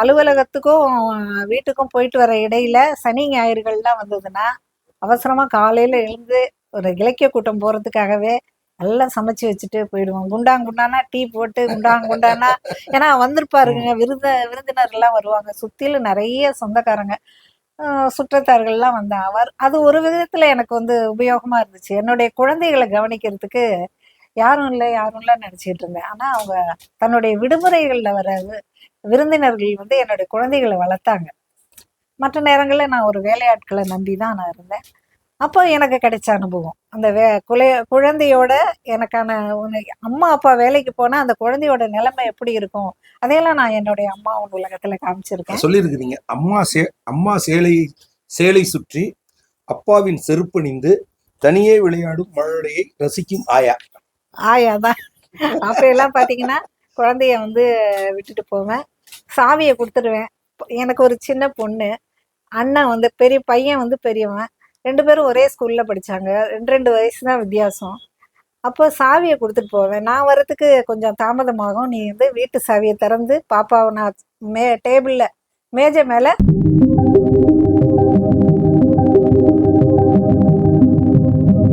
அலுவலகத்துக்கும் வீட்டுக்கும் போயிட்டு வர இடையில சனி ஞாயிறுகள்லாம் வந்ததுன்னா அவசரமா காலையில எழுந்து ஒரு இலக்கிய கூட்டம் போறதுக்காகவே நல்லா சமைச்சு வச்சுட்டு போயிடுவோம். குண்டாங் குண்டானா டீ போட்டு குண்டாங் குண்டானா ஏன்னா வந்திருப்பாருங்க விருந்த விருந்தினர்லாம் வருவாங்க. சுத்திலும் நிறைய சொந்தக்காரங்க சுற்றத்தார்கள்லாம் வந்தாங்க. அவர் அது ஒரு விதத்துல எனக்கு வந்து உபயோகமா இருந்துச்சு. என்னுடைய குழந்தைகளை கவனிக்கிறதுக்கு யாரும் இல்லை யாரும் இல்லை நினைச்சிட்டு இருந்தேன். ஆனா அவங்க தன்னுடைய விடுமுறைகள்ல வர விருந்தினர்கள் வந்து என்னுடைய குழந்தைகளை வளர்த்தாங்க. மற்ற நேரங்களில் நான் ஒரு வேலையாட்களை நம்பி தான் நான் இருந்தேன். அப்போ எனக்கு கிடைச்ச அனுபவம். அந்த வே குலை குழந்தையோட எனக்கான ஒண்ணு அம்மா அப்பா வேலைக்கு போனால் அந்த குழந்தையோட நிலைமை எப்படி இருக்கும்? அதையெல்லாம் நான் என்னுடைய அம்மா உன் உலகத்தில் காமிச்சிருக்கேன். சொல்லியிருக்கிறீங்க. அம்மா சே அம்மா சேலை சேலை சுற்றி அப்பாவின் செருப்பணிந்து தனியே விளையாடும் மழலையை ரசிக்கும் ஆயா. ஆயா தான் அப்போ எல்லாம் பார்த்தீங்கன்னா குழந்தைய வந்து விட்டுட்டு போவேன். சாவியை கொடுத்துருவேன். எனக்கு ஒரு சின்ன பொண்ணு. அண்ணன் வந்து பெரிய பையன் வந்து பெரியவன். ரெண்டு பேரும் ஒரே ஸ்கூலில் படித்தாங்க ரெண்டு ரெண்டு வயசு தான் வித்தியாசம். அப்போ சாவியை கொடுத்துட்டு போவேன். நான் வர்றதுக்கு கொஞ்சம் தாமதமாகும். நீ வந்து வீட்டு சாவியை திறந்து பாப்பாவை நான் மே டேபிளில் மேஜை மேலே